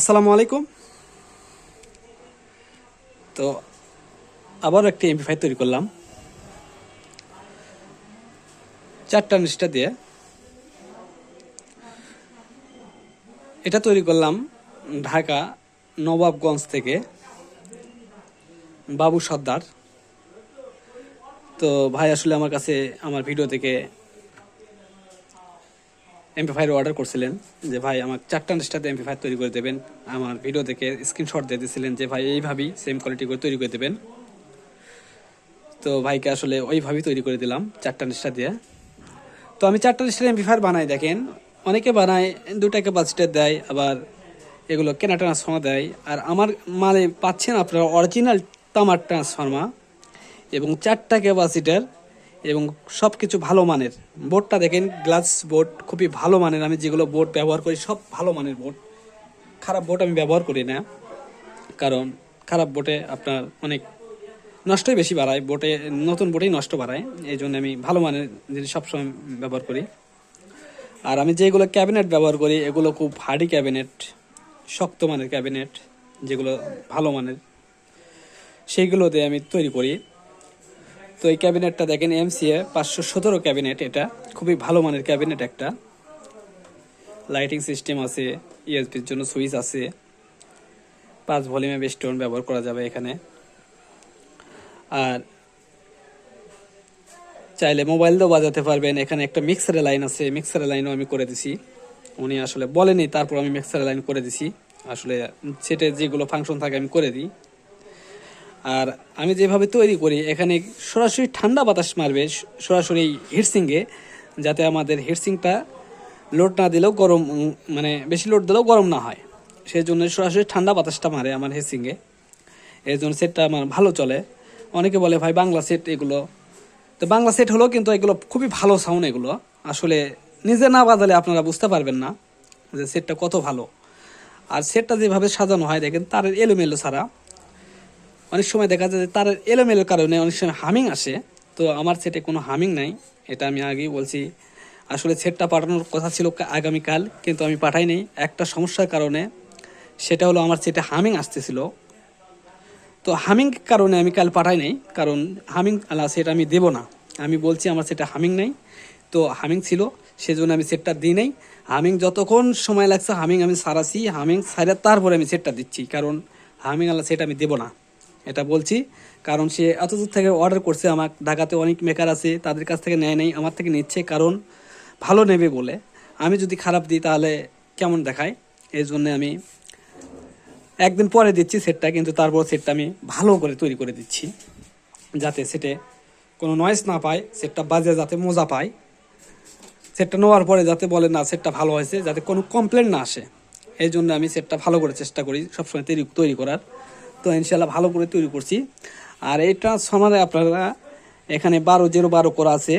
আসসালামু আলাইকুম। তো আবার একটি এমপিফাই তৈরি করলাম। চারটা নিচটা দিয়ে। এটা তৈরি করলাম ঢাকা নবাবগঞ্জ থেকে বাবু সর্দার। তো ভাই, আসলে আমার কাছে, আমার ভিডিও থেকে এমপিফাইয়ের অর্ডার করছিলেন যে, ভাই, আমার চারটা নিষ্ঠাতে এমপিফাই তৈরি করে দেবেন। আমার ভিডিও দেখে স্ক্রিনশট দিয়ে দিয়েছিলেন যে, ভাই, এইভাবেই সেম কোয়ালিটি করে তৈরি করে দেবেন। তো ভাইকে আসলে ওইভাবেই তৈরি করে দিলাম চারটা নিষ্ঠা দিয়ে। তো আমি চারটা নিষ্ঠার এমপিফায়ার বানাই, দেখেন। অনেকে বানায় দুটা ক্যাপাসিটার দেয়, আবার এগুলো কেনা ট্রান্সফর্মার দেয়। আর আমার মানে পাচ্ছেন আপনারা অরিজিনাল তামার ট্রান্সফর্মার এবং চারটা ক্যাপাসিটার এবং সব কিছু ভালো মানের। বোর্ডটা দেখেন, গ্লাস বোর্ড খুবই ভালো মানের। আমি যেগুলো বোর্ড ব্যবহার করি, সব ভালো মানের বোর্ড। খারাপ বোর্ড আমি ব্যবহার করি না, কারণ খারাপ বোটে আপনার অনেক নষ্টই বেশি বাড়ায়। বোটে নতুন বোটেই নষ্ট বাড়ায়। এই জন্য আমি ভালো মানের জিনিস সবসময় ব্যবহার করি। আর আমি যেগুলো ক্যাবিনেট ব্যবহার করি, এগুলো খুব হার্ডি ক্যাবিনেট, শক্ত মানের ক্যাবিনেট, যেগুলো ভালো মানের, সেইগুলো দিয়ে আমি তৈরি করি। তো এই ক্যাবিনেটটা দেখেন এমসিএ পাঁচশো সতেরো ক্যাবিনেট এটা। খুবই ভালো মানের ক্যাবিনেট একটা। লাইটিং সিস্টেম আছে ইএসপির জন্য সুইচ আছে। পাঁচ ভলিউমে বেস্টোন ব্যবহার করা যাবে এখানে। আর চাইলে মোবাইল দিয়েও বাজাতে পারবেন। এখানে একটা মিক্সারের লাইন আছে মিক্সারের লাইনও আমি করে দিছি। উনি আসলে বলেনি, তারপর আমি মিক্সারের লাইন করে দিছি। আসলে সেটে যেগুলো ফাংশন থাকে আমি করে দিই। আর আমি যেভাবে তৈরি করি, এখানে সরাসরি ঠান্ডা বাতাস মারবে সরাসরি হিটসিংয়ে, যাতে আমাদের হিটসিংটা লোড না দিলেও গরম মানে বেশি লোড দিলেও গরম না হয়। সেই জন্য সরাসরি ঠান্ডা বাতাসটা মারে আমার হিটসিংয়ে। এই জন্য সেটটা আমার ভালো চলে। অনেকে বলে, ভাই, বাংলা সেট এগুলো তো বাংলা সেট হলো কিন্তু এগুলো খুবই ভালো সাউন্ড এগুলো। আসলে নিজে না বাজালে আপনারা বুঝতে পারবেন না যে সেটটা কত ভালো। আর সেটটা যেভাবে সাজানো হয়, দেখেন তার এলোমেলো ছাড়া। অনেক সময় দেখা যায় তার এলোমেলোর কারণে অনেক সময় হামিং আসে। তো আমার সেটে কোনো হামিং নাই। এটা আমি আগেই বলছি। আসলে সেটটা পাঠানোর কথা ছিল আগামীকাল, কিন্তু আমি পাঠাইনি। একটা সমস্যার কারণে সেটা হলো আমার সেটে হামিং আসতেছিল। তো হামিং কারণে আমি কাল পাঠাই নাই কারণ হামিং আলা সেটা আমি দেবো না। আমি বলছি আমার সেটা হামিং নাই। তো হামিং ছিল, সেজন্য আমি সেটটা দিই নাই। হামিং যতক্ষণ সময় লাগছে, হামিং আমি সারাছি। হামিং সারা তারপরে আমি সেটটা দিচ্ছি, কারণ হামিং আলা সেট আমি দেবো না। এটা বলছি। কারণ সে এত দূর থেকে অর্ডার করছে আমার ঢাকাতে অনেক মেকার আছে, তাদের কাছ থেকে নেয় নেই, আমার থেকে নিচ্ছে। কারণ ভালো নেবে বলে। আমি যদি খারাপ দিই তাহলে কেমন দেখায়? এই জন্য আমি একদিন পরে দিচ্ছি সেটটা কিন্তু তারপর সেটটা আমি ভালো করে তৈরি করে দিচ্ছি। যাতে সেটে কোনো নয়েস না পায় সেটটা বাজে যাতে মজা পায়। সেটটা নেওয়ার পরে যাতে বলে, না সেটটা ভালো হয়েছে, যাতে কোনো কমপ্লেন না আসে। এই জন্য আমি সেটটা ভালো করে চেষ্টা করি সবসময় তৈরি তৈরি করার। তো ইনশাল্লাহ ভালো করে তৈরি করছি। আর এই ট্রান্সফর্মারে আপনারা এখানে বারো জিরো বারো করা আছে।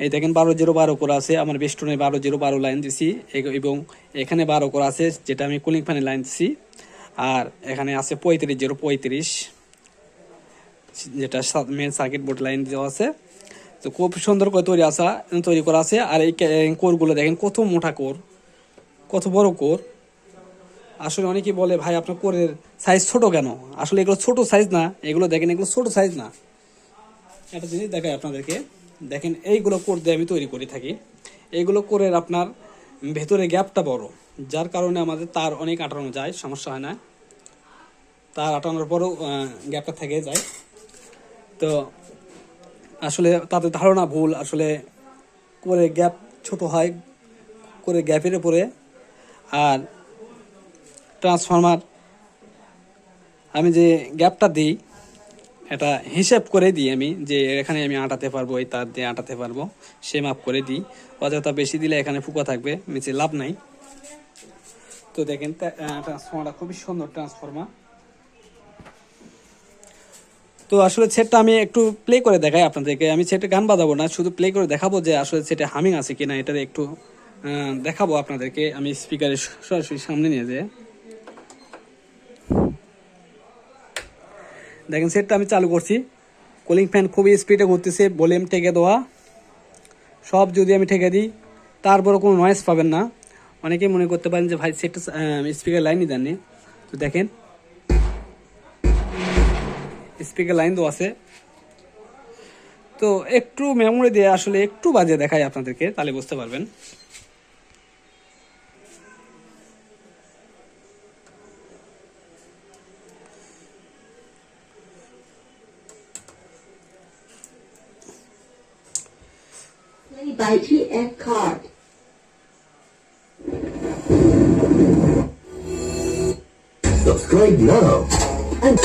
এই দেখেন বারো জিরো বারো করা আছে, আমার বেস্টনে বারো জিরো বারো লাইন দিছি এবং এখানে বারো করা আছে, যেটা আমি কুলিং ফ্যানে লাইন দিছি। আর এখানে আছে পঁয়ত্রিশ জিরো পঁয়ত্রিশ যেটা মেন সার্কিট বোর্ড লাইন দেওয়া আছে। তো খুব সুন্দর করে তৈরি আসা তৈরি করা আছে। আর এই কোরগুলো দেখেন কত মোটা কোর, কত বড় কোর। আসলে অনেকে বলে, ভাই, আপনার কোরের সাইজ ছোট কেন? আসলে এগুলো ছোট সাইজ না, এগুলো দেখেন, এগুলো ছোট সাইজ না। একটা জিনিস দেখাই আপনাদেরকে। দেখেন, এইগুলো কোর দিয়ে আমি তৈরি করে থাকি। এইগুলো কোরের আপনার ভেতরে গ্যাপটা বড়, যার কারণে আমাদের তার অনেক আটানো যায়, সমস্যা হয় না। তার আটানোর পরেও গ্যাপটা থেকে যায়। তো আসলে তাদের ধারণা ভুল, আসলে করে গ্যাপ ছোট হয় করে গ্যাপের উপরে। আর ট্রান্সফরমার আমি যে গ্যাপটা দিই, এটা হিসেব করে দিই আমি যে এখানে আমি আটাতে পারব, এই তার দিয়ে আটাতে পারব, সে মাপ করে দিই। অযথা বেশি দিলে এখানে ফুকা থাকবে, নিচে লাভ নাই। তো দেখেন ট্রান্সফর্মারটা খুবই সুন্দর ট্রান্সফর্মার তো আসলে সেটটা আমি একটু প্লে করে দেখাই আপনাদেরকে। আমি সেটে গান বাজাবো না, শুধু প্লে করে দেখাবো যে আসলে সেটে হামিং আছে কিনা এটা একটু দেখাবো আপনাদেরকে। আমি স্পিকারের সরাসরি সামনে নিয়ে যেয়ে দেখেন সেটটা আমি চালু করছি। কুলিং ফ্যান খুবই স্পিডে ঘুরতেছে ভলিউম ঠেকে দেওয়া। সব যদি আমি ঠেকে দিই তারপরে কোনো নয়েস পাবেন না। অনেকেই মনে করতে পারেন যে, ভাই সেটটা স্পিকার লাইনই দেননি। তো দেখেন স্পিকার লাইন তো আছে। তো একটু মেমোরি দিয়ে আসলে একটু বাজে দেখাই আপনাদেরকে, তাহলে বুঝতে পারবেন। By TF card. Subscribe now And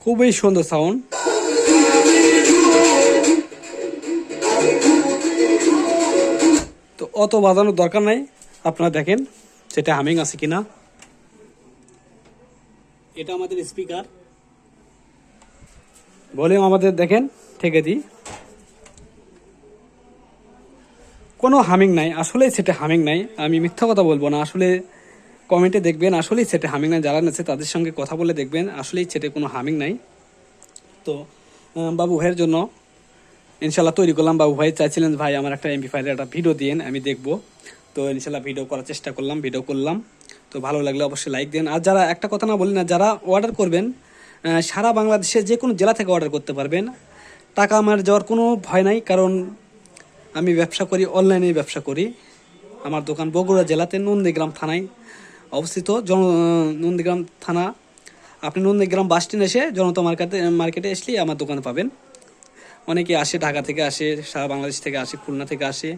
খুবই সুন্দর সাউন্ড অত বাজানোর দরকার নাই। আপনারা দেখেন সেটা হামিং আছে কিনা। এটা আমাদের স্পিকার। ভলিউম আমাদের দেখেন থেকে দিই। কোনো হামিং নাই, আসলেই সেটা হামিং নাই। আমি মিথ্যা কথা বলব না, আসলে কমেন্টে দেখবেন, আসলেই সেটা হামিং নাই। যারা নেছে তাদের সঙ্গে কথা বলে দেখবেন, আসলেই সেটা কোনো হামিং নাই। তো বাবু ভাইয়ের জন্য ইনশাল্লাহ তৈরি করলাম। বাবু ভাই চাইছিলেন ভাই, আমার একটা এমপি ফাইলের একটা ভিডিও দিন আমি দেখব। তো ইনশাল্লাহ ভিডিও করার চেষ্টা করলাম ভিডিও করলাম। তো ভালো লাগলে অবশ্যই লাইক দিন আর যারা একটা কথা না বলি না, যারা অর্ডার করবেন সারা বাংলাদেশে যে কোনো জেলা থেকে অর্ডার করতে পারবেন। টাকা আমার যাওয়ার কোনো ভয় নাই, কারণ আমি ব্যবসা করি অনলাইনে ব্যবসা করি। আমার দোকান বগুড়া জেলাতে, নন্দীগ্রাম থানায় অবস্থিত। জন, নন্দীগ্রাম থানা, আপনি নন্দীগ্রাম বাস স্ট্যান্ড এসে জনতা মার্কেটে মার্কেটে আসলেই আমার দোকানে পাবেন। অনেকে আসে, ঢাকা থেকে আসে, সারা বাংলাদেশ থেকে আসে, খুলনা থেকে আসে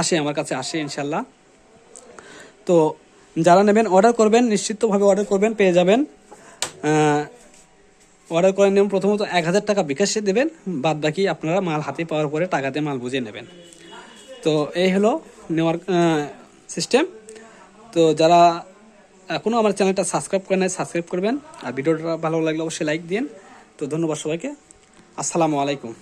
আসে, আমার কাছে আসে, ইনশাল্লাহ। তো যারা নেবেন অর্ডার করবেন, নিশ্চিতভাবে অর্ডার করবেন, পেয়ে যাবেন। অর্ডার করে নেবেন, প্রথমত এক হাজার টাকা বিকাশে দেবেন বাদ বাকি আপনারা মাল হাতে পাওয়ার পরে টাকাতে মাল বুঝে নেবেন। তো এই হলো নেওয়ার সিস্টেম তো যারা এখনও আমার চ্যানেলটা সাবস্ক্রাইব করে নেয় সাবস্ক্রাইব করবেন। আর ভিডিওটা ভালো লাগলে অবশ্যই লাইক দিন তো ধন্যবাদ সবাইকে। আসসালামু আলাইকুম।